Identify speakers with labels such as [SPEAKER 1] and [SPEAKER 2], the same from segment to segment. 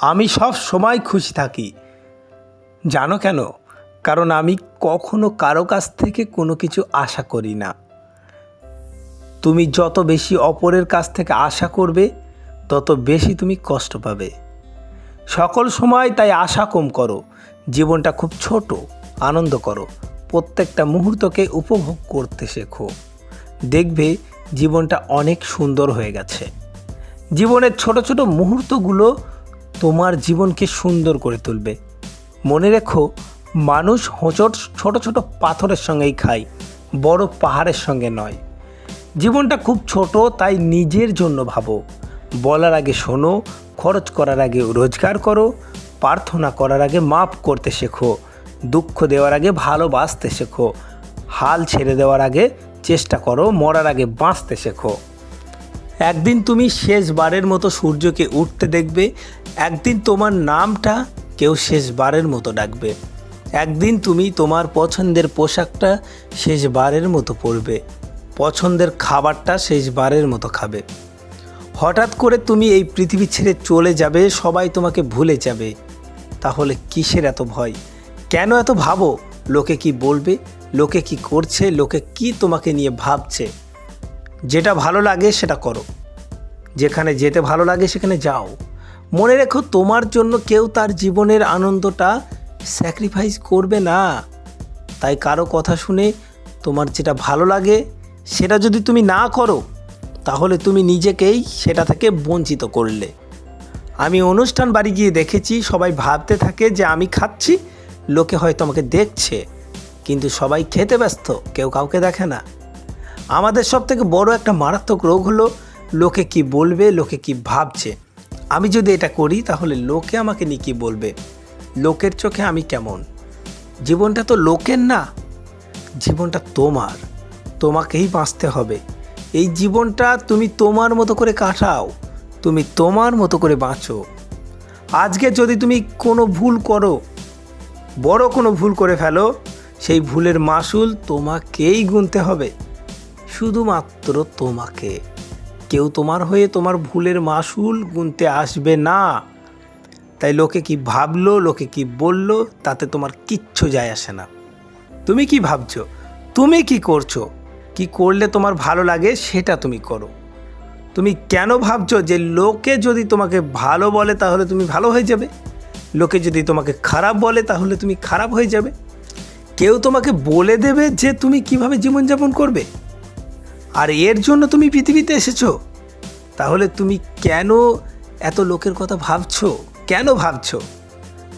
[SPEAKER 1] আমি সব সময় খুশি থাকি। জানো কেন? কারণ আমি কখনো কারও কাছ থেকে কোনো কিছু আশা করি না। তুমি যত বেশি অপরের কাছ থেকে আশা করবে, তত বেশি তুমি কষ্ট পাবে। সকল সময় তাই আশা কম করো। জীবনটা খুব ছোট, আনন্দ করো। প্রত্যেকটা মুহূর্তকে উপভোগ করতে শেখো। দেখবে জীবনটা অনেক সুন্দর হয়ে গেছে। জীবনের ছোট ছোট মুহূর্তগুলো তোমার জীবনকে সুন্দর করে তুলবে। মনে রেখো, মানুষ হোঁচট ছোট ছোট পাথরের সঙ্গেই খায়, বড় পাহাড়ের সঙ্গে নয়। জীবনটা খুব ছোট, তাই নিজের জন্য ভাবো। বলার আগে শোনো, খরচ করার আগে রোজগার করো, প্রার্থনা করার আগে মাপ করতে শেখো, দুঃখ দেওয়ার আগে ভালোবাসতে শেখো, হাল ছেড়ে দেওয়ার আগে চেষ্টা করো, মরার আগে বাঁচতে শেখো। একদিন তুমি শেষবারের মতো সূর্যকে উঠতে দেখবে, একদিন তোমার নামটা কেউ শেষবারের মতো ডাকবে, একদিন তুমি তোমার পছন্দের পোশাকটা শেষবারের মতো পরবে, পছন্দের খাবারটা শেষবারের মতো খাবে। হঠাৎ করে তুমি এই পৃথিবী ছেড়ে চলে যাবে, সবাই তোমাকে ভুলে যাবে। তাহলে কিসের এত ভয়? কেন এত ভাবো? লোকে কি বলবে? লোকে কি করছে? লোকে কি তোমাকে নিয়ে ভাবছে? যেটা ভালো লাগে সেটা করো। যেখানে যেতে ভালো লাগে সেখানে যাও। মনে রেখো তোমার জন্য কেউ তার জীবনের আনন্দটা স্যাক্রিফাইস করবে না। তাই কারও কথা শুনে তোমার যেটা ভালো লাগে সেটা যদি তুমি না করো, তাহলে তুমি নিজেকেই সেটা থেকে বঞ্চিত করলে। আমি অনুষ্ঠান বাড়ি গিয়ে দেখেছি, সবাই ভাবতে থাকে যে আমি খাচ্ছি, লোকে হয়তো আমাকে দেখছে, কিন্তু সবাই খেতে ব্যস্ত, কেউ কাউকে দেখে না। আমাদের সব থেকে বড় একটা মারাত্মক রোগ হলো লোকে কি বলবে, লোকে কি ভাবছে? আমি যদি এটা করি, তাহলে লোকে আমাকে নিয়ে কী বলবে? লোকের চোখে আমি কেমন? জীবনটা তো লোকের না, জীবনটা তোমার। তোমাকেই বাঁচতে হবে। এই জীবনটা তুমি তোমার মতো করে কাটাও, তুমি তোমার মতো করে বাঁচো। আজকে যদি তুমি কোনো ভুল করো, বড় কোনো ভুল করে ফেলো, সেই ভুলের মাসুল তোমাকেই গুনতে হবে। শুধুমাত্র তোমাকে। কেউ তোমার হয়ে তোমার ভুলের মাসুল গুনতে আসবে না। তাই লোকে কি ভাবলো, লোকে কি বলল, তাতে তোমার কিচ্ছু যায় আসে না। তুমি কি ভাবছ? তুমি কি করছ? কি করলে তোমার ভালো লাগে সেটা তুমি করো। তুমি কেন ভাবছ যে লোকে যদি তোমাকে ভালো বলে তাহলে তুমি ভালো হয়ে যাবে? লোকে যদি তোমাকে খারাপ বলে তাহলে তুমি খারাপ হয়ে যাবে? কেউ তোমাকে বলে দেবে যে তুমি কীভাবে জীবনযাপন করবে? আর এর জন্য তুমি পৃথিবীতে এসেছ। তাহলে তুমি কেন এত লোকের কথা ভাবছ? কেন ভাবছ?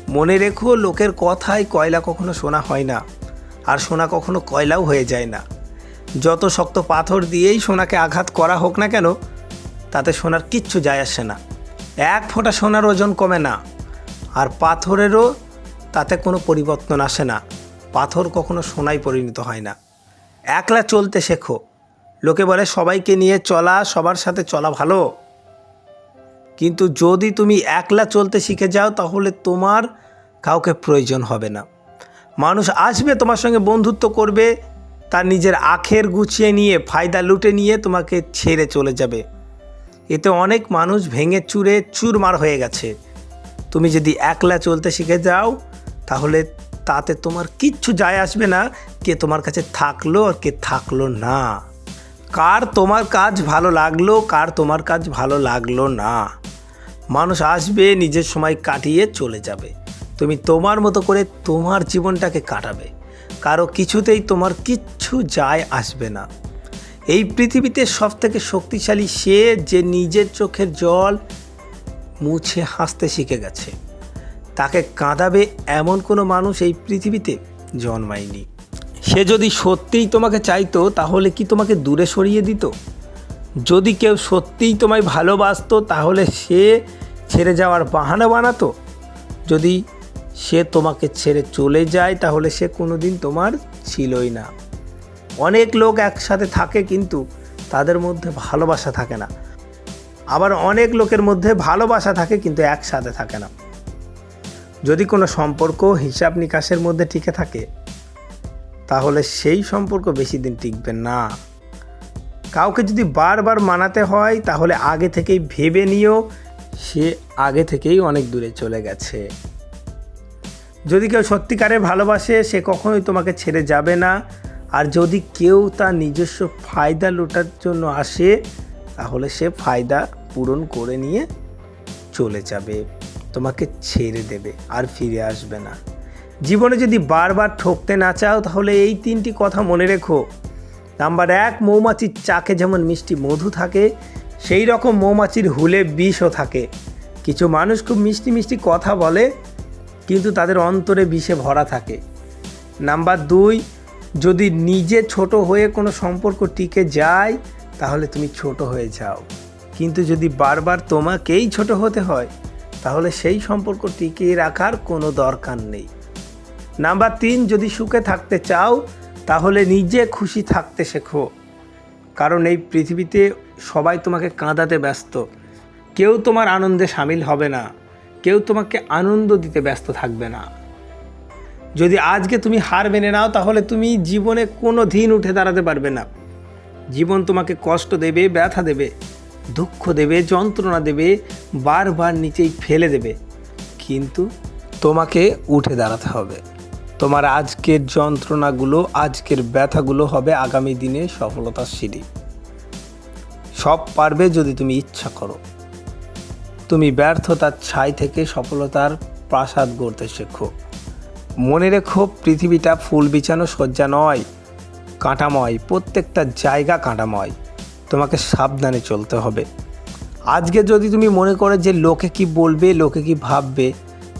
[SPEAKER 1] মনে রেখো, লোকের কথায় কয়লা কখনো শোনা হয় না, আর সোনা কখনো কয়লাও হয়ে যায় না। যত শক্ত পাথর দিয়েই সোনাকে আঘাত করা হোক না কেন, তাতে সোনার কিচ্ছু যায় আসে না। এক ফোঁটা সোনার ওজন কমে না, আর পাথরেরও তাতে কোনো পরিবর্তন আসে না। পাথর কখনো সোনায় পরিণত হয় না। একলা চলতে শেখো। লোকে বলে, সবাইকে নিয়ে চলা, সবার সাথে চলা ভালো। কিন্তু যদি তুমি একলা চলতে শিখে যাও, তাহলে তোমার কাউকে প্রয়োজন হবে না। মানুষ আসবে, তোমার সঙ্গে বন্ধুত্ব করবে, তার নিজের আখের গুছিয়ে নিয়ে, ফায়দা লুটে নিয়ে তোমাকে ছেড়ে চলে যাবে। এতে অনেক মানুষ ভেঙে চুরে চুরমার হয়ে গেছে। তুমি যদি একলা চলতে শিখে যাও, তাহলে তাতে তোমার কিচ্ছু যায় আসবে না, কে তোমার কাছে থাকল আর কে থাকল না। কার তোমার কাজ ভালো লাগল, কার তোমার কাজ ভালো লাগল না? মানুষ আসবে, নিজের সময় কাটিয়ে চলে যাবে। তুমি তোমার মতো করে তোমার জীবনটাকে কাটাবে। কারও কিছুতেই তোমার কিচ্ছু যায় আসবে না। এই পৃথিবীতে সব থেকে শক্তিশালী সে যে নিজের চোখের জল মুছে হাসতে শিখে গেছে। তাকে কাঁদাবে এমন কোনো মানুষ এই পৃথিবীতে জন্মায়নি। সে যদি সত্যিই তোমাকে চাইতো, তাহলে কি তোমাকে দূরে সরিয়ে দিত? যদি কেউ সত্যিই তোমায় ভালোবাসতো, তাহলে সে ছেড়ে যাওয়ার বাহানা বানাতো? যদি সে তোমাকে ছেড়ে চলে যায়, তাহলে সে কোনো দিন তোমার ছিলই না। অনেক লোক একসাথে থাকে কিন্তু তাদের মধ্যে ভালোবাসা থাকে না। আবার অনেক লোকের মধ্যে ভালোবাসা থাকে কিন্তু একসাথে থাকে না। যদি কোনো সম্পর্ক হিসাব নিকাশের মধ্যে টিকে থাকে তাহলে সেই সম্পর্ক বেশি দিন টিকবে না। কাউকে যদি বারবার মানাতে হয়, তাহলে আগে থেকেই ভেবে নিও, সে আগে থেকেই অনেক দূরে চলে গেছে। যদি কেউ সত্যিকারে ভালোবাসে, সে কখনোই তোমাকে ছেড়ে যাবে না। আর যদি কেউ তার নিজস্ব ফায়দা লোটার জন্য আসে, তাহলে সে ফায়দা পূরণ করে নিয়ে চলে যাবে। তোমাকে ছেড়ে দেবে, আর ফিরে আসবে না। জীবনে যদি বারবার ঠকতে না চাও, তাহলে এই তিনটি কথা মনে রেখো। নাম্বার এক, মৌমাছির চাকে যেমন মিষ্টি মধু থাকে, সেই রকম মৌমাছির হুলে বিষও থাকে। কিছু মানুষ খুব মিষ্টি মিষ্টি কথা বলে, কিন্তু তাদের অন্তরে বিষে ভরা থাকে। নাম্বার দুই, যদি নিজে ছোট হয়ে কোনো সম্পর্ক টিকে যায়, তাহলে তুমি ছোট হয়ে যাও। কিন্তু যদি বারবার তোমাকেই ছোট হতে হয়, তাহলে সেই সম্পর্ক টিকিয়ে রাখার কোনো দরকার নেই। নাম্বার তিন, যদি সুখে থাকতে চাও, তাহলে নিজে খুশি থাকতে শেখো। কারণ এই পৃথিবীতে সবাই তোমাকে কাঁদাতে ব্যস্ত। কেউ তোমার আনন্দে সামিল হবে না। কেউ তোমাকে আনন্দ দিতে ব্যস্ত থাকবে না। যদি আজকে তুমি হার মেনে নাও, তাহলে তুমি জীবনে কোনো দিন উঠে দাঁড়াতে পারবে না। জীবন তোমাকে কষ্ট দেবে, ব্যথা দেবে, দুঃখ দেবে, যন্ত্রণা দেবে, বারবার নিচেই ফেলে দেবে। কিন্তু তোমাকে উঠে দাঁড়াতে হবে। তোমার আজকের যন্ত্রণাগুলো, আজকের ব্যথাগুলো হবে আগামী দিনে সফলতার সিঁড়ি। সব পারবে যদি তুমি ইচ্ছা করো। তুমি ব্যর্থতার ছাই থেকে সফলতার প্রাসাদ গড়তে শেখো। মনে রেখো, পৃথিবীটা ফুল বিছানো শয্যা নয়, কাঁটাময়, প্রত্যেকটা জায়গা কাঁটাময়। তোমাকে সাবধানে চলতে হবে। আজকে যদি তুমি মনে করো যে লোকে কি বলবে, লোকে কি ভাববে,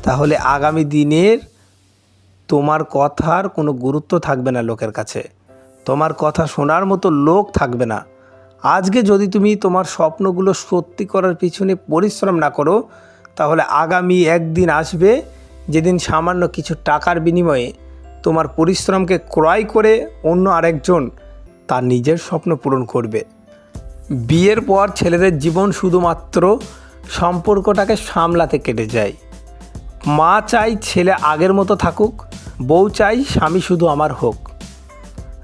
[SPEAKER 1] তাহলে আগামী দিনের তোমার কথার কোনো গুরুত্ব থাকবে না লোকের কাছে। তোমার কথা শোনার মতো লোক থাকবে না। আজকে যদি তুমি তোমার স্বপ্নগুলো সত্যি করার পিছনে পরিশ্রম না করো, তাহলে আগামী একদিন আসবে যেদিন সামান্য কিছু টাকার বিনিময়ে তোমার পরিশ্রমকে ক্রয় করে অন্য আরেকজন তার নিজের স্বপ্ন পূরণ করবে। বিয়ের পর ছেলেদের জীবন শুধুমাত্র সম্পর্কটাকে সামলাতে কেটে যায়। মা চাই ছেলে আগের মতো থাকুক বউ চাই, স্বামী শুধু আমার হোক।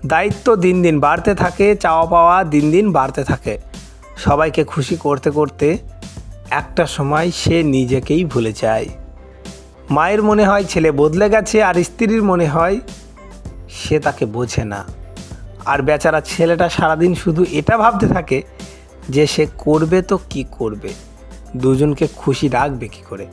[SPEAKER 1] দায়িত্ব দিন দিন বাড়তে থাকে, চাওয়া পাওয়া দিন দিন বাড়তে থাকে। সবাইকে খুশি করতে করতে একটা সময় সে নিজেকেই ভুলে যায়। মায়ের মনে হয় ছেলে বদলে গেছে, আর স্ত্রীর মনে হয় সে তাকে বোঝে না। আর বেচারা ছেলেটা সারাদিন শুধু এটা ভাবতে থাকে যে সে করবে তো কি করবে? দুজনকে খুশি রাখবে কি করে?